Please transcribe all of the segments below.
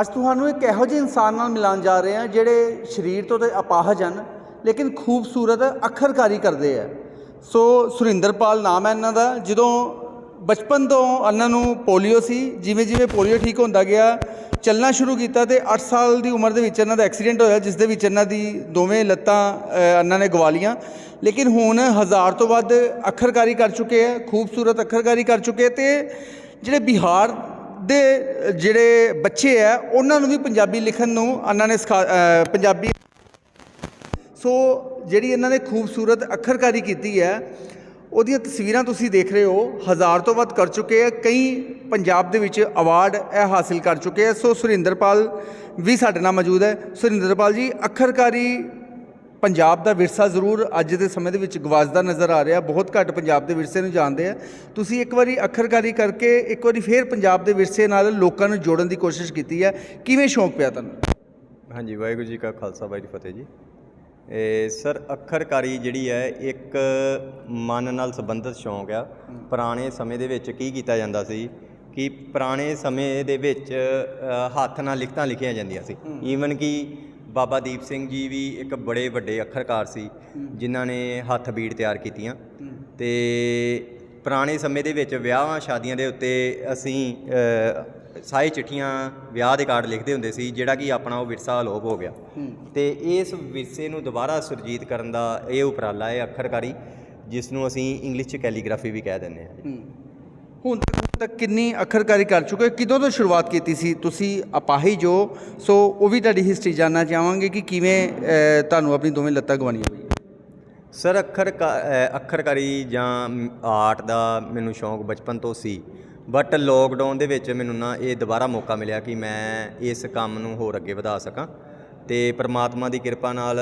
ਅੱਜ ਤੁਹਾਨੂੰ ਇੱਕ ਇਹੋ ਜਿਹੇ ਇਨਸਾਨ ਨਾਲ ਮਿਲਾਉਣ ਜਾ ਰਹੇ ਹਾਂ ਜਿਹੜੇ ਸਰੀਰ ਤੋਂ ਤੇ ਅਪਾਹਜ ਹਨ, ਲੇਕਿਨ ਖੂਬਸੂਰਤ ਅੱਖਰਕਾਰੀ ਕਰਦੇ ਆ। ਸੋ ਸੁਰਿੰਦਰਪਾਲ ਨਾਮ ਹੈ ਇਹਨਾਂ ਦਾ। ਜਦੋਂ ਬਚਪਨ ਤੋਂ ਇਹਨਾਂ ਨੂੰ ਪੋਲੀਓ ਸੀ, ਜਿਵੇਂ ਜਿਵੇਂ ਪੋਲੀਓ ਠੀਕ ਹੁੰਦਾ ਗਿਆ, ਚੱਲਣਾ ਸ਼ੁਰੂ ਕੀਤਾ ਤੇ 8 ਸਾਲ ਦੀ ਉਮਰ ਦੇ ਵਿੱਚ ਇਹਨਾਂ ਦਾ ਐਕਸੀਡੈਂਟ ਹੋਇਆ, ਜਿਸ ਦੇ ਵਿੱਚ ਇਹਨਾਂ ਦੀ ਦੋਵੇਂ ਲੱਤਾਂ ਇਹਨਾਂ ਨੇ ਗਵਾ ਲੀਆਂ ਲੇਕਿਨ ਹੁਣ ਹਜ਼ਾਰ ਤੋਂ ਵੱਧ ਅੱਖਰਕਾਰੀ ਕਰ ਚੁੱਕੇ ਆ, ਖੂਬਸੂਰਤ ਅੱਖਰਕਾਰੀ ਕਰ ਚੁੱਕੇ ਤੇ ਜਿਹੜੇ ਬਿਹਾਰ ਦੇ ਜਿਹੜੇ ਬੱਚੇ ਆ, ਉਹਨਾਂ ਨੂੰ ਵੀ ਪੰਜਾਬੀ ਲਿਖਣ ਨੂੰ ਇਹਨਾਂ ਨੇ ਸਿਖਾ ਪੰਜਾਬੀ ਸੋ ਜਿਹੜੀ ਇਹਨਾਂ ਨੇ ਖੂਬਸੂਰਤ ਅੱਖਰਕਾਰੀ ਕੀਤੀ ਹੈ, ਉਹਦੀਆਂ ਤਸਵੀਰਾਂ ਤੁਸੀਂ ਦੇਖ ਰਹੇ ਹੋ, ਹਜ਼ਾਰ ਤੋਂ ਵੱਧ ਕਰ ਚੁੱਕੇ ਆ, ਕਈ ਪੰਜਾਬ ਦੇ ਵਿੱਚ ਅਵਾਰਡ ਇਹ ਹਾਸਿਲ ਕਰ ਚੁੱਕੇ ਆ। ਸੋ ਸੁਰਿੰਦਰਪਾਲ ਵੀ ਸਾਡੇ ਨਾਲ ਮੌਜੂਦ ਹੈ। ਸੁਰਿੰਦਰਪਾਲ ਜੀ, ਅੱਖਰਕਾਰੀ ਪੰਜਾਬ ਦਾ ਵਿਰਸਾ ਜ਼ਰੂਰ ਅੱਜ ਦੇ ਸਮੇਂ ਦੇ ਵਿੱਚ ਗਵਾਚਦਾ ਨਜ਼ਰ ਆ ਰਿਹਾ। ਬਹੁਤ ਘੱਟ ਪੰਜਾਬ ਦੇ ਵਿਰਸੇ ਨੂੰ ਜਾਣਦੇ ਆ। ਤੁਸੀਂ ਇੱਕ ਵਾਰੀ ਅੱਖਰਕਾਰੀ ਕਰਕੇ ਇੱਕ ਵਾਰੀ ਫੇਰ ਪੰਜਾਬ ਦੇ ਵਿਰਸੇ ਨਾਲ ਲੋਕਾਂ ਨੂੰ ਜੋੜਨ ਦੀ ਕੋਸ਼ਿਸ਼ ਕੀਤੀ ਹੈ। ਕਿਵੇਂ ਸ਼ੌਂਕ ਪਿਆ ਤੁਹਾਨੂੰ? ਹਾਂਜੀ ਵਾਹਿਗੁਰੂ ਜੀ ਕਾ ਖਾਲਸਾ ਵਾਹਿਗੁਰੂ ਜੀ ਫਤਿਹ ਜੀ। ਇਹ ਸਰ ਅੱਖਰਕਾਰੀ ਜਿਹੜੀ ਹੈ ਇੱਕ ਮਨ ਨਾਲ ਸੰਬੰਧਿਤ ਸ਼ੌਂਕ ਆ। ਪੁਰਾਣੇ ਸਮੇਂ ਦੇ ਵਿੱਚ ਕੀ ਕੀਤਾ ਜਾਂਦਾ ਸੀ ਕਿ ਪੁਰਾਣੇ ਸਮੇਂ ਦੇ ਵਿੱਚ ਅ, ਹੱਥ ਨਾਲ ਲਿਖਤਾਂ ਲਿਖੀਆਂ ਜਾਂਦੀਆਂ ਸੀ। ਈਵਨ ਕਿ ਬਾਬਾ ਦੀਪ ਸਿੰਘ ਜੀ ਵੀ ਇੱਕ ਬੜੇ ਵੱਡੇ ਅੱਖਰਕਾਰ ਸੀ ਜਿਨ੍ਹਾਂ ਨੇ ਹੱਥ ਬੀੜ ਤਿਆਰ ਕੀਤੀਆਂ। ਤੇ ਪੁਰਾਣੇ ਸਮੇਂ ਦੇ ਵਿੱਚ ਵਿਆਹਾਂ ਸ਼ਾਦੀਆਂ ਦੇ ਉੱਤੇ ਅਸੀਂ ਸਾਈ ਚਿੱਠੀਆਂ ਵਿਆਹ ਦੇ ਕਾਰਡ ਲਿਖਦੇ ਹੁੰਦੇ ਸੀ ਜਿਹੜਾ ਕਿ ਆਪਣਾ ਉਹ ਵਿਰਸਾ ਅਲੋਪ ਹੋ ਗਿਆ। ਤੇ ਇਸ ਵਿਰਸੇ ਨੂੰ ਦੁਬਾਰਾ ਸੁਰਜੀਤ ਕਰਨ ਦਾ ਇਹ ਉਪਰਾਲਾ ਹੈ ਅੱਖਰਕਾਰੀ ਜਿਸ ਨੂੰ ਅਸੀਂ ਇੰਗਲਿਸ਼ ਚ ਕੈਲੀਗ੍ਰਾਫੀ ਵੀ ਕਹਿ ਦਿੰਦੇ ਹਾਂ। ਹੁਣ ਤੱਕ ਤੱਕ ਕਿੰਨੀ ਅੱਖਰਕਾਰੀ ਕਰ ਚੁੱਕੇ ਹੋ? ਕਿਦੋਂ ਤੋਂ ਸ਼ੁਰੂਆਤ ਕੀਤੀ ਸੀ? ਤੁਸੀਂ ਅਪਾਹੀ ਜੋ, ਸੋ ਉਹ ਵੀ ਤੁਹਾਡੀ ਹਿਸਟਰੀ ਜਾਨਣਾ ਚਾਹਾਂਗੇ ਕਿ ਕਿਵੇਂ ਤੁਹਾਨੂੰ ਆਪਣੀ ਦੋਵੇਂ ਲੱਤਾਂ ਗਵਾਉਣੀਆਂ ਪਈਆਂ ਸਰ, ਅੱਖਰ ਅੱਖਰਕਾਰੀ ਜਾਂ ਆਰਟ ਦਾ ਮੈਨੂੰ ਸ਼ੌਂਕ ਬਚਪਨ ਤੋਂ ਸੀ। ਬਟ ਲੋਕਡਾਊਨ ਦੇ ਵਿੱਚ ਮੈਨੂੰ ਨਾ ਇਹ ਦੁਬਾਰਾ ਮੌਕਾ ਮਿਲਿਆ ਕਿ ਮੈਂ ਇਸ ਕੰਮ ਨੂੰ ਹੋਰ ਅੱਗੇ ਵਧਾ ਸਕਾਂ। ਤੇ ਪ੍ਰਮਾਤਮਾ ਦੀ ਕਿਰਪਾ ਨਾਲ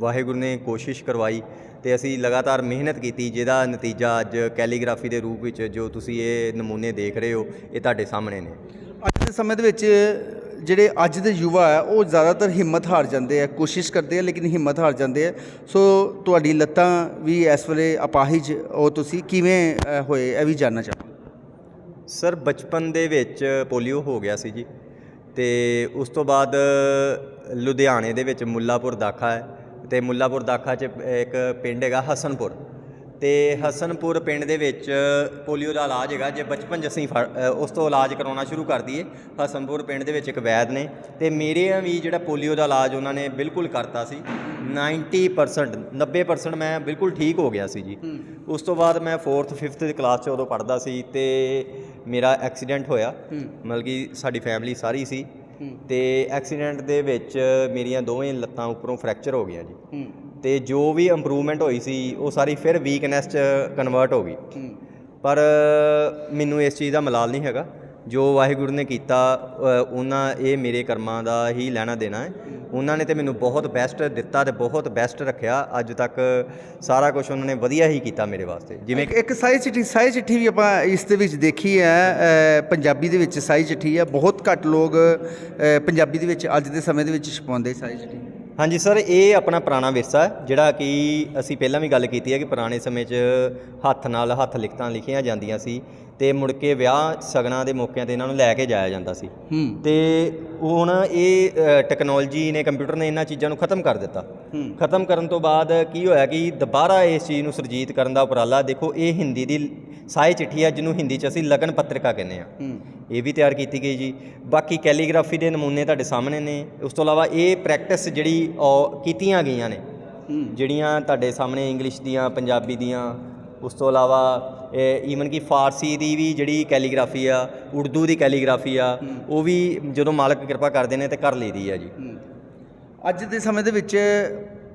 ਵਾਹਿਗੁਰੂ ਨੇ ਕੋਸ਼ਿਸ਼ ਕਰਵਾਈ ਤੇ ਅਸੀਂ ਲਗਾਤਾਰ ਮਿਹਨਤ ਕੀਤੀ ਜਿਹਦਾ ਨਤੀਜਾ ਅੱਜ ਕੈਲੀਗ੍ਰਾਫੀ ਦੇ ਰੂਪ ਵਿੱਚ ਜੋ ਤੁਸੀਂ ਇਹ ਨਮੂਨੇ ਦੇਖ ਰਹੇ ਹੋ ਇਹ ਤੁਹਾਡੇ ਸਾਹਮਣੇ ਨੇ। ਅੱਜ ਦੇ ਸਮੇਂ ਦੇ ਵਿੱਚ ਜਿਹੜੇ ਅੱਜ ਦੇ ਯੁਵਾ ਹੈ ਉਹ ਜ਼ਿਆਦਾਤਰ ਹਿੰਮਤ ਹਾਰ ਜਾਂਦੇ ਆ ਕੋਸ਼ਿਸ਼ ਕਰਦੇ ਆ ਲੇਕਿਨ ਹਿੰਮਤ ਹਾਰ ਜਾਂਦੇ ਆ। ਸੋ ਤੁਹਾਡੀ ਲੱਤਾਂ ਵੀ ਇਸ ਵੇਲੇ ਅਪਾਹਿਜ ਉਹ ਤੁਸੀਂ ਕਿਵੇਂ ਹੋਏ ਇਹ ਵੀ ਜਾਨਣਾ ਚਾਹਾਂਗਾ। ਸਰ ਬਚਪਨ ਦੇ ਵਿੱਚ ਪੋਲੀਓ ਹੋ ਗਿਆ ਸੀ ਜੀ ਤੇ ਉਸ ਤੋਂ ਬਾਅਦ ਲੁਧਿਆਣੇ ਦੇ ਵਿੱਚ ਮੁੱਲਾਪੁਰ ਦਾਖਾ ਹੈ। ਤੇ ਮੁੱਲਾਪੁਰ ਦਾਖਾ 'ਚ ਇੱਕ ਪਿੰਡ ਹੈਗਾ ਹਸਨਪੁਰ। ਤੇ ਹਸਨਪੁਰ ਪਿੰਡ ਦੇ ਵਿੱਚ ਪੋਲੀਓ ਦਾ ਇਲਾਜ ਹੈਗਾ ਜੇ ਬਚਪਨ 'ਚ ਅਸੀਂ ਉਸ ਤੋਂ ਇਲਾਜ ਕਰਾਉਣਾ ਸ਼ੁਰੂ ਕਰ ਦਈਏ ਹਸਨਪੁਰ ਪਿੰਡ ਦੇ ਵਿੱਚ ਇੱਕ ਵੈਦ ਨੇ ਤੇ ਮੇਰੇ ਵੀ ਜਿਹੜਾ ਪੋਲੀਓ ਦਾ ਇਲਾਜ ਉਹਨਾਂ ਨੇ ਬਿਲਕੁਲ ਕਰਤਾ ਸੀ। 90% 90% ਮੈਂ ਬਿਲਕੁਲ ਠੀਕ ਹੋ ਗਿਆ ਸੀ ਜੀ। ਉਸ ਤੋਂ ਬਾਅਦ ਮੈਂ 4th 5th ਦੀ ਕਲਾਸ 'ਚ ਉਦੋਂ ਪੜ੍ਹਦਾ ਸੀ ਤੇ ਮੇਰਾ ਐਕਸੀਡੈਂਟ ਹੋਇਆ। ਮਤਲਬ ਕਿ ਸਾਡੀ ਫੈਮਿਲੀ ਸਾਰੀ ਸੀ। ਤੇ ਐਕਸੀਡੈਂਟ ਦੇ ਵਿੱਚ ਮੇਰੀਆਂ ਦੋਵੇਂ ਲੱਤਾਂ ਉੱਪਰੋਂ ਫ੍ਰੈਕਚਰ ਹੋ ਗਿਆ ਜੀ। ਤੇ ਜੋ ਵੀ ਇੰਪਰੂਵਮੈਂਟ ਹੋਈ ਸੀ ਉਹ ਸਾਰੀ ਫਿਰ ਵੀਕਨੈਸ 'ਚ ਕਨਵਰਟ ਹੋ ਗਈ। ਪਰ ਮੈਨੂੰ ਇਸ ਚੀਜ਼ ਦਾ ਮਲਾਲ ਨਹੀਂ ਹੈਗਾ। ਜੋ ਵਾਹਿਗੁਰੂ ਨੇ ਕੀਤਾ ਉਹਨਾਂ ਇਹ ਮੇਰੇ ਕਰਮਾਂ ਦਾ ਹੀ ਲੈਣਾ ਦੇਣਾ ਹੈ। ਉਹਨਾਂ ਨੇ ਤੇ ਮੈਨੂੰ ਬਹੁਤ ਬੈਸਟ ਦਿੱਤਾ ਤੇ ਬਹੁਤ ਬੈਸਟ ਰੱਖਿਆ। ਅੱਜ ਤੱਕ ਸਾਰਾ ਕੁਝ ਉਹਨਾਂ ਨੇ ਵਧੀਆ ਹੀ ਕੀਤਾ ਮੇਰੇ ਵਾਸਤੇ। ਜਿਵੇਂ ਇੱਕ ਇੱਕ ਸਾਈ ਚਿੱਠੀ ਸਾਈ ਚਿੱਠੀ ਵੀ ਆਪਾਂ ਇਸ ਦੇ ਵਿੱਚ ਦੇਖੀ ਹੈ ਪੰਜਾਬੀ ਦੇ ਵਿੱਚ ਸਾਈ ਚਿੱਠੀ ਹੈ। ਬਹੁਤ ਘੱਟ ਲੋਕ ਪੰਜਾਬੀ ਦੇ ਵਿੱਚ ਅੱਜ ਦੇ ਸਮੇਂ ਦੇ ਵਿੱਚ ਛਪਾਉਂਦੇ ਸਾਈ ਚਿੱਠੀ। ਹਾਂਜੀ ਸਰ ਇਹ ਆਪਣਾ ਪੁਰਾਣਾ ਵਿਰਸਾ ਹੈ ਜਿਹੜਾ ਕਿ ਅਸੀਂ ਪਹਿਲਾਂ ਵੀ ਗੱਲ ਕੀਤੀ ਹੈ ਕਿ ਪੁਰਾਣੇ ਸਮੇਂ 'ਚ ਹੱਥ ਨਾਲ ਹੱਥ ਲਿਖਤਾਂ ਲਿਖੀਆਂ ਜਾਂਦੀਆਂ ਸੀ। ਤੇ ਮੁੜ ਕੇ ਵਿਆਹ ਸਗਨਾਂ ਦੇ ਮੌਕਿਆਂ ਤੇ ਇਹਨਾਂ ਨੂੰ ਲੈ ਕੇ ਜਾਇਆ ਜਾਂਦਾ ਸੀ। ਤੇ ਹੁਣ ਇਹ ਟੈਕਨੋਲੋਜੀ ਨੇ ਕੰਪਿਊਟਰ ਨੇ ਇਹਨਾਂ ਚੀਜ਼ਾਂ ਨੂੰ ਖਤਮ ਕਰ ਦਿੱਤਾ। ਖਤਮ ਕਰਨ ਤੋਂ ਬਾਅਦ ਕੀ ਹੋਇਆ ਕਿ ਦੁਬਾਰਾ ਇਸ ਚੀਜ਼ ਨੂੰ ਸੁਰਜੀਤ ਕਰਨ ਦਾ ਉਪਰਾਲਾ ਦੇਖੋ ਇਹ ਹਿੰਦੀ ਦੀ ਸਾਈ ਚਿੱਠੀ ਹੈ ਜਿਹਨੂੰ ਹਿੰਦੀ 'ਚ ਅਸੀਂ ਲਗਨ ਪੱਤਰਿਕਾ ਕਹਿੰਦੇ ਆ। ਇਹ ਵੀ ਤਿਆਰ ਕੀਤੀ ਗਈ ਜੀ। ਬਾਕੀ ਕੈਲੀਗ੍ਰਾਫੀ ਦੇ ਨਮੂਨੇ ਤੁਹਾਡੇ ਸਾਹਮਣੇ ਨੇ। ਉਸ ਤੋਂ ਇਲਾਵਾ ਇਹ ਪ੍ਰੈਕਟਿਸ ਜਿਹੜੀ ਕੀਤੀਆਂ ਗਈਆਂ ਨੇ। ਜਿਹੜੀਆਂ ਤੁਹਾਡੇ ਸਾਹਮਣੇ ਇੰਗਲਿਸ਼ ਦੀਆਂ ਪੰਜਾਬੀ ਦੀਆਂ ਉਸ ਤੋਂ ਇਲਾਵਾ ਈਵਨ ਕਿ ਫਾਰਸੀ ਦੀ ਵੀ ਜਿਹੜੀ ਕੈਲੀਗ੍ਰਾਫੀ ਆ ਉਰਦੂ ਦੀ ਕੈਲੀਗ੍ਰਾਫੀ ਆ ਉਹ ਵੀ ਜਦੋਂ ਮਾਲਕ ਕਿਰਪਾ ਕਰਦੇ ਨੇ ਤੇ ਕਰ ਲਈਦੀ ਆ ਜੀ। ਅੱਜ ਦੇ ਸਮੇਂ ਦੇ ਵਿੱਚ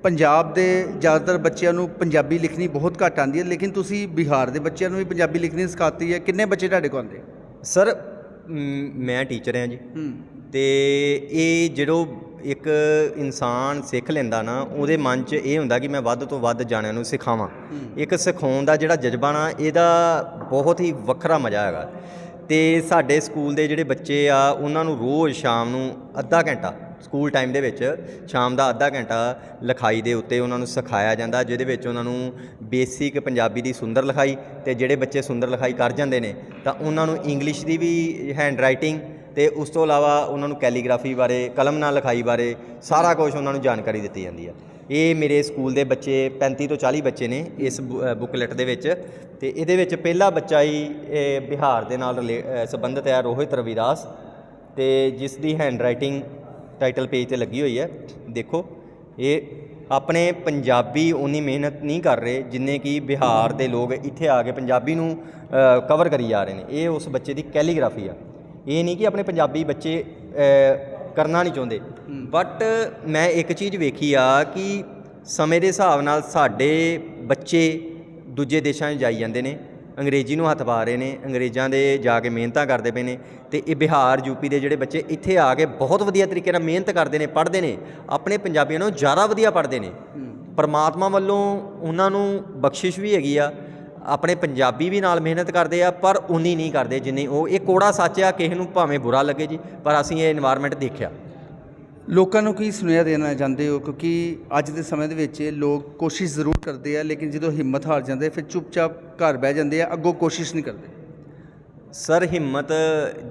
ਪੰਜਾਬ ਦੇ ਜ਼ਿਆਦਾਤਰ ਬੱਚਿਆਂ ਨੂੰ ਪੰਜਾਬੀ ਲਿਖਣੀ ਬਹੁਤ ਘੱਟ ਆਉਂਦੀ ਹੈ ਲੇਕਿਨ ਤੁਸੀਂ ਬਿਹਾਰ ਦੇ ਬੱਚਿਆਂ ਨੂੰ ਵੀ ਪੰਜਾਬੀ ਲਿਖਣੀ ਸਿਖਾਤੀ ਹੈ। ਕਿੰਨੇ ਬੱਚੇ ਤੁਹਾਡੇ ਕੋਲ ਆਉਂਦੇ? ਸਰ ਮ, ਟੀਚਰ ਹਾਂ ਜੀ। ਤੇ ਇਹ ਜਦੋਂ ਇੱਕ ਇਨਸਾਨ ਸਿੱਖ ਲੈਂਦਾ ਨਾ ਉਹਦੇ ਮਨ 'ਚ ਇਹ ਹੁੰਦਾ ਕਿ ਮੈਂ ਵੱਧ ਤੋਂ ਵੱਧ ਜਾਣਿਆਂ ਨੂੰ ਸਿਖਾਵਾਂ। ਇੱਕ ਸਿਖਾਉਣ ਦਾ ਜਿਹੜਾ ਜਜ਼ਬਾ ਨਾ ਇਹਦਾ ਬਹੁਤ ਹੀ ਵੱਖਰਾ ਮਜ਼ਾ ਹੈਗਾ। ਤੇ ਸਾਡੇ ਸਕੂਲ ਦੇ ਜਿਹੜੇ ਬੱਚੇ ਆ ਉਹਨਾਂ ਨੂੰ ਰੋਜ਼ ਸ਼ਾਮ ਨੂੰ ਅੱਧਾ ਘੰਟਾ ਸਕੂਲ ਟਾਈਮ ਦੇ ਵਿੱਚ ਸ਼ਾਮ ਦਾ ਅੱਧਾ ਘੰਟਾ ਲਿਖਾਈ ਦੇ ਉੱਤੇ ਉਹਨਾਂ ਨੂੰ ਸਿਖਾਇਆ ਜਾਂਦਾ ਜਿਹਦੇ ਵਿੱਚ ਉਹਨਾਂ ਨੂੰ ਬੇਸਿਕ ਪੰਜਾਬੀ ਦੀ ਸੁੰਦਰ ਲਿਖਾਈ ਤੇ ਜਿਹੜੇ ਬੱਚੇ ਸੁੰਦਰ ਲਿਖਾਈ ਕਰ ਜਾਂਦੇ ਨੇ ਤਾਂ ਉਹਨਾਂ ਨੂੰ ਇੰਗਲਿਸ਼ ਦੀ ਵੀ ਹੈਂਡ ਰਾਈਟਿੰਗ ਤੇ ਉਸ ਤੋਂ ਇਲਾਵਾ ਉਹਨਾਂ ਨੂੰ ਕੈਲੀਗ੍ਰਾਫੀ ਬਾਰੇ, ਕਲਮ ਨਾਲ ਲਿਖਾਈ ਬਾਰੇ ਸਾਰਾ ਕੁਝ ਉਹਨਾਂ ਨੂੰ ਜਾਣਕਾਰੀ ਦਿੱਤੀ ਜਾਂਦੀ ਹੈ ਇਹ ਮੇਰੇ ਸਕੂਲ ਦੇ ਬੱਚੇ 35 ਤੋਂ 40 ਬੱਚੇ ਨੇ ਇਸ ਬੁੱਕਲੈਟ ਦੇ ਵਿੱਚ। ਤੇ ਇਹਦੇ ਵਿੱਚ ਪਹਿਲਾ ਬੱਚਾ ਹੀ, ਇਹ ਬਿਹਾਰ ਦੇ ਨਾਲ ਰਿਲੇ- ਸੰਬੰਧਿਤ ਹੈ ਰੋਹਿਤ ਰਵਿਦਾਸ। ਤੇ ਜਿਸ ਦੀ ਹੈਂਡਰਾਈਟਿੰਗ ਟਾਈਟਲ ਪੇਜ ਤੇ ਲੱਗੀ ਹੋਈ ਹੈ, ਦੇਖੋ। ਇਹ ਆਪਣੇ ਪੰਜਾਬੀ ਉਨੀ ਮਿਹਨਤ ਨਹੀਂ ਕਰ ਰਹੇ ਜਿੰਨੇ ਕਿ ਬਿਹਾਰ ਦੇ ਲੋਕ ਇੱਥੇ ਆ ਕੇ ਪੰਜਾਬੀ ਨੂੰ ਕਵਰ ਕਰੀ ਜਾ ਰਹੇ ਨੇ। ਇਹ ਉਸ ਬੱਚੇ ਦੀ ਕੈਲੀਗ੍ਰਾਫੀ ਆ। ਇਹ ਨਹੀਂ ਕਿ ਆਪਣੇ ਪੰਜਾਬੀ ਬੱਚੇ ਕਰਨਾ ਨਹੀਂ ਚਾਹੁੰਦੇ। ਬਟ ਮੈਂ ਇੱਕ ਚੀਜ਼ ਵੇਖੀ ਆ ਕਿ ਸਮੇਂ ਦੇ ਹਿਸਾਬ ਨਾਲ ਸਾਡੇ ਬੱਚੇ ਦੂਜੇ ਦੇਸ਼ਾਂ 'ਚ ਜਾਈ ਜਾਂਦੇ ਨੇ ਅੰਗਰੇਜ਼ੀ ਨੂੰ ਹੱਥ ਪਾ ਰਹੇ ਨੇ ਅੰਗਰੇਜ਼ਾਂ ਦੇ ਜਾ ਕੇ ਮਿਹਨਤਾਂ ਕਰਦੇ ਪਏ ਨੇ ਤੇ ਇਹ ਬਿਹਾਰ ਯੂਪੀ ਦੇ ਜਿਹੜੇ ਬੱਚੇ ਇੱਥੇ ਆ ਕੇ ਬਹੁਤ ਵਧੀਆ ਤਰੀਕੇ ਨਾਲ ਮਿਹਨਤ ਕਰਦੇ ਨੇ ਪੜ੍ਹਦੇ ਨੇ ਆਪਣੇ ਪੰਜਾਬੀਆਂ ਨਾਲੋਂ ਜ਼ਿਆਦਾ ਵਧੀਆ ਪੜ੍ਹਦੇ ਨੇ। ਪਰਮਾਤਮਾ ਵੱਲੋਂ ਉਹਨਾਂ ਨੂੰ ਬਖਸ਼ਿਸ਼ ਵੀ ਹੈਗੀ ਆ ਆਪਣੇ ਪੰਜਾਬੀ ਵੀ ਨਾਲ ਮਿਹਨਤ ਕਰਦੇ ਆ, ਪਰ ਉਨੀ ਨਹੀਂ ਕਰਦੇ ਜਿੰਨੀ ਉਹ। ਇਹ ਕੋੜਾ ਸੱਚ ਆ, ਕਿਸੇ ਨੂੰ ਭਾਵੇਂ ਬੁਰਾ ਲੱਗੇ ਜੀ, ਪਰ ਅਸੀਂ ਇਹ এনवायरमेंट ਦੇਖਿਆ। ਲੋਕਾਂ ਨੂੰ ਕੀ ਸੁਨੇਹਾ ਦੇਣਾ ਚਾਹੁੰਦੇ ਹੋ? ਕਿਉਂਕਿ ਅੱਜ ਦੇ ਸਮੇਂ ਦੇ ਵਿੱਚ ਲੋਕ ਕੋਸ਼ਿਸ਼ ਜ਼ਰੂਰ ਕਰਦੇ ਆ, ਲੇਕਿਨ ਜਦੋਂ ਹਿੰਮਤ ਹਾਰ ਜਾਂਦੇ, ਫਿਰ ਚੁੱਪਚਾਪ ਘਰ ਬਹਿ ਜਾਂਦੇ ਆ, ਅੱਗੋਂ ਕੋਸ਼ਿਸ਼ ਨਹੀਂ ਕਰਦੇ। ਸਰ, ਹਿੰਮਤ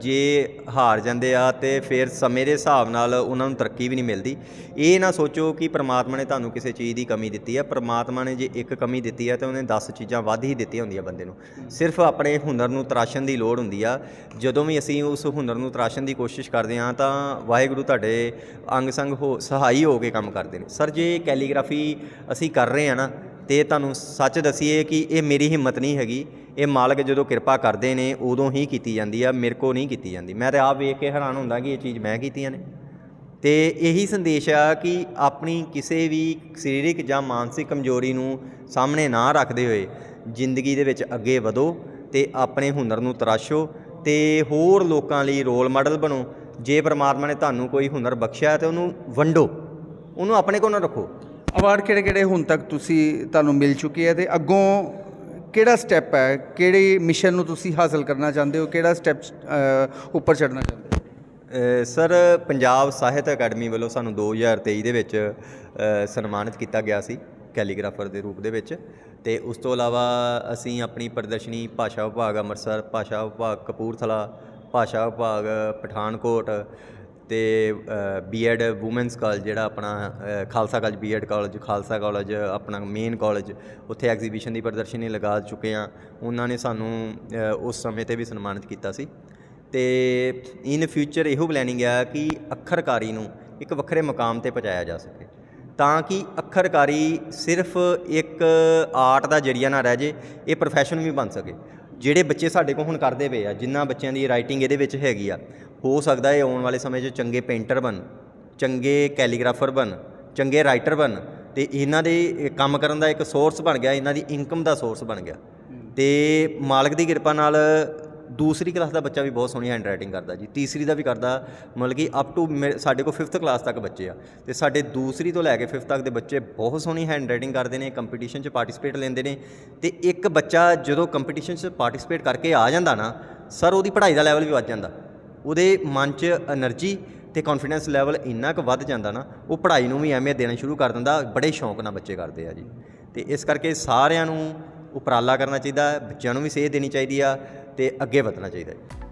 ਜੇ ਹਾਰ ਜਾਂਦੇ ਆ ਤੇ ਫਿਰ ਸਮੇਂ ਦੇ ਹਿਸਾਬ ਨਾਲ ਉਹਨਾਂ ਨੂੰ ਤਰੱਕੀ ਵੀ ਨਹੀਂ ਮਿਲਦੀ। ਇਹ ਨਾ ਸੋਚੋ ਕਿ ਪ੍ਰਮਾਤਮਾ ਨੇ ਤੁਹਾਨੂੰ ਕਿਸੇ ਚੀਜ਼ ਦੀ ਕਮੀ ਦਿੱਤੀ ਆ। ਪ੍ਰਮਾਤਮਾ ਨੇ ਜੇ ਇੱਕ ਕਮੀ ਦਿੱਤੀ ਆ ਤੇ ਉਹਨੇ 10 ਚੀਜ਼ਾਂ ਵੱਧ ਹੀ ਦਿੱਤੀਆਂ ਹੁੰਦੀਆਂ ਬੰਦੇ ਨੂੰ। ਸਿਰਫ ਆਪਣੇ ਹੁਨਰ ਨੂੰ ਤਰਾਸ਼ਣ ਦੀ ਲੋੜ ਹੁੰਦੀ ਆ। ਜਦੋਂ ਵੀ ਅਸੀਂ ਉਸ ਹੁਨਰ ਨੂੰ ਤਰਾਸ਼ਣ ਦੀ ਕੋਸ਼ਿਸ਼ ਕਰਦੇ ਹਾਂ ਤਾਂ ਵਾਹਿਗੁਰੂ ਤੁਹਾਡੇ ਅੰਗ ਸੰਗ ਹੋ, ਸਹਾਈ ਹੋ ਕੇ ਕੰਮ ਕਰਦੇ ਨੇ। ਸਰ, ਜੇ ਕੈਲੀਗ੍ਰਾਫੀ ਅਸੀਂ ਕਰ ਰਹੇ ਹਾਂ ਨਾ ਤੇ ਤੁਹਾਨੂੰ ਸੱਚ ਦਸੀਏ ਕਿ ਇਹ ਮੇਰੀ ਹਿੰਮਤ ਨਹੀਂ ਹੈਗੀ। ਇਹ ਮਾਲਕ ਜਦੋਂ ਕਿਰਪਾ ਕਰਦੇ ਨੇ, ਉਦੋਂ ਹੀ ਕੀਤੀ ਜਾਂਦੀ ਆ, ਮੇਰੇ ਕੋ ਨਹੀਂ ਕੀਤੀ ਜਾਂਦੀ। ਮੈਂ ਤਾਂ ਆਪ ਵੇਖ ਕੇ ਹੈਰਾਨ ਹੁੰਦਾ ਕਿ ਇਹ ਚੀਜ਼ ਮੈਂ ਕੀਤੀਆਂ ਨੇ। ਤੇ ਇਹੀ ਸੰਦੇਸ਼ ਆ ਕਿ ਆਪਣੀ ਕਿਸੇ ਵੀ ਸਰੀਰਕ ਜਾਂ ਮਾਨਸਿਕ ਕਮਜ਼ੋਰੀ ਨੂੰ ਸਾਹਮਣੇ ਨਾ ਰੱਖਦੇ ਹੋਏ ਜ਼ਿੰਦਗੀ ਦੇ ਵਿੱਚ ਅੱਗੇ ਵਧੋ ਤੇ ਆਪਣੇ ਹੁਨਰ ਨੂੰ ਤਰਾਸ਼ੋ ਤੇ ਹੋਰ ਲੋਕਾਂ ਲਈ ਰੋਲ ਮਾਡਲ ਬਣੋ। ਜੇ ਪਰਮਾਤਮਾ ਨੇ ਤੁਹਾਨੂੰ ਕੋਈ ਹੁਨਰ ਬਖਸ਼ਿਆ ਤੇ ਉਹਨੂੰ ਵੰਡੋ। ਉਹਨੂੰ ਆਪਣੇ ਕੋਲ ਨਾ ਰੱਖੋ। ਅਵਾਰਡ ਕਿਹੜੇ ਕਿਹੜੇ ਹੁਣ ਤੱਕ ਤੁਸੀਂ ਤੁਹਾਨੂੰ ਮਿਲ ਚੁੱਕੇ ਹੈ ਤੇ ਅੱਗੋਂ ਕਿਹੜਾ ਸਟੈਪ ਹੈ? ਕਿਹੜੇ ਮਿਸ਼ਨ ਨੂੰ ਤੁਸੀਂ ਹਾਸਲ ਕਰਨਾ ਚਾਹੁੰਦੇ ਹੋ? ਕਿਹੜਾ ਸਟੈਪ ਉੱਪਰ ਚੜਨਾ ਚਾਹੁੰਦੇ ਹੋ? ਸਰ, ਪੰਜਾਬ ਸਾਹਿਤ ਅਕੈਡਮੀ ਵੱਲੋਂ ਸਾਨੂੰ 2023 ਦੇ ਵਿੱਚ ਸਨਮਾਨਿਤ ਕੀਤਾ ਗਿਆ ਸੀ ਕੈਲੀਗ੍ਰਾਫਰ ਦੇ ਰੂਪ ਦੇ ਵਿੱਚ ਤੇ ਉਸ ਤੋਂ ਇਲਾਵਾ ਅਸੀਂ ਆਪਣੀ ਪ੍ਰਦਰਸ਼ਨੀ ਭਾਸ਼ਾ ਵਿਭਾਗ ਅੰਮ੍ਰਿਤਸਰ, ਭਾਸ਼ਾ ਵਿਭਾਗ ਕਪੂਰਥਲਾ, ਭਾਸ਼ਾ ਵਿਭਾਗ ਪਠਾਨਕੋਟ ਤੇ ਬੀਐਡ ਵੂਮੈਨਸ ਕਾਲਜ ਜਿਹੜਾ ਆਪਣਾ Khalsa college BEd college Khalsa college, ਆਪਣਾ ਮੇਨ ਕਾਲਜ ਉੱਥੇ ਐਗਜ਼ੀਬਿਸ਼ਨ ਦੀ ਪ੍ਰਦਰਸ਼ਨੀ ਲਗਾ ਚੁੱਕੇ ਆ ਉਹਨਾਂ ਨੇ ਸਾਨੂੰ ਉਸ ਸਮੇਂ ਤੇ ਵੀ ਸਨਮਾਨਿਤ ਕੀਤਾ ਸੀ। ਤੇ ਇਨ ਫਿਊਚਰ ਇਹੋ ਪਲੈਨਿੰਗ ਆ ਕਿ ਅੱਖਰਕਾਰੀ ਨੂੰ ਇੱਕ ਵੱਖਰੇ ਮੁਕਾਮ ਤੇ ਪਹੁੰਚਾਇਆ ਜਾ ਸਕੇ। ਤਾਂ ਕਿ ਅੱਖਰਕਾਰੀ ਸਿਰਫ ਇੱਕ ਆਰਟ ਦਾ ਜਰੀਆ ਨਾ ਰਹਿ ਜੇ, ਇਹ ਪ੍ਰੋਫੈਸ਼ਨ ਵੀ ਬਣ ਸਕੇ। ਜਿਹੜੇ ਬੱਚੇ ਸਾਡੇ ਕੋਲ ਹੁਣ ਕਰਦੇ ਪਏ ਆ ਜਿਨ੍ਹਾਂ ਬੱਚਿਆਂ ਦੀ ਰਾਈਟਿੰਗ ਇਹਦੇ ਵਿੱਚ ਹੈਗੀ ਆ ਹੋ ਸਕਦਾ ਹੈ ਆਉਣ ਵਾਲੇ ਸਮੇਂ 'ਚ ਚੰਗੇ ਪੇਂਟਰ ਬਣ ਚੰਗੇ ਕੈਲੀਗ੍ਰਾਫਰ ਬਣ ਚੰਗੇ ਰਾਈਟਰ ਬਣ ਤੇ ਇਹਨਾਂ ਦੇ ਕੰਮ ਕਰਨ ਦਾ ਇੱਕ ਸੋਰਸ ਬਣ ਗਿਆ ਇਹਨਾਂ ਦੀ ਇਨਕਮ ਦਾ ਸੋਰਸ ਬਣ ਗਿਆ। ਤੇ ਮਾਲਕ ਦੀ ਕਿਰਪਾ ਨਾਲ ਦੂਸਰੀ ਕਲਾਸ ਦਾ ਬੱਚਾ ਵੀ ਬਹੁਤ ਸੋਹਣੀ ਹੈਂਡ ਰਾਈਟਿੰਗ ਕਰਦਾ ਜੀ। ਤੀਸਰੀ ਦਾ ਵੀ ਕਰਦਾ ਮਤਲਬ ਕਿ ਅਪ ਟੂ ਸਾਡੇ ਕੋਲ 5th ਕਲਾਸ ਤੱਕ ਬੱਚੇ ਆ। ਤੇ ਸਾਡੇ ਦੂਸਰੀ ਤੋਂ ਲੈ ਕੇ 5th ਤੱਕ ਦੇ ਬੱਚੇ ਬਹੁਤ ਸੋਹਣੀ ਹੈਂਡ ਰਾਈਟਿੰਗ ਕਰਦੇ ਨੇ ਕੰਪੀਟੀਸ਼ਨ 'ਚ ਪਾਰਟਿਸਿਪੇਟ ਲੈਂਦੇ ਨੇ। ਤੇ ਇੱਕ ਬੱਚਾ ਜਦੋਂ ਕੰਪੀਟੀਸ਼ਨ 'ਚ ਪਾਰਟਿਸਿਪੇਟ ਕਰਕੇ ਆ ਜਾਂਦਾ ਨਾ ਸਰ ਉਹਦੀ ਪੜ੍ਹਾਈ ਦਾ ਲੈਵਲ ਵੀ ਵੱਧ ਜਾਂਦਾ। ਉਹਦੇ ਮਨ 'ਚ એનર્ਜੀ ਤੇ ਕੌਨਫੀਡੈਂਸ ਲੈਵਲ ਇੰਨਾ ਕੁ ਵੱਧ ਜਾਂਦਾ ਨਾ, ਉਹ ਪੜ੍ਹਾਈ ਨੂੰ ਵੀ ਐਵੇਂ ਦੇਣਾ ਸ਼ੁਰੂ ਕਰ ਦਿੰਦਾ, ਬੜੇ ਸ਼ੌਂਕ ਨਾਲ ਬੱਚੇ ਕਰਦੇ ਆ ਜੀ। ਤੇ ਇਸ ਕਰਕੇ ਸਾਰਿਆਂ ਨੂੰ ਉਪਰਾਲਾ ਕਰਨਾ ਚਾਹੀਦਾ, ਬੱਚਿਆਂ ਨੂੰ ਵੀ ਸੇਧ ਦੇਣੀ ਚਾਹੀਦੀ ਆ ਤੇ ਅੱਗੇ ਵਧਣਾ ਚਾਹੀਦਾ ਹੈ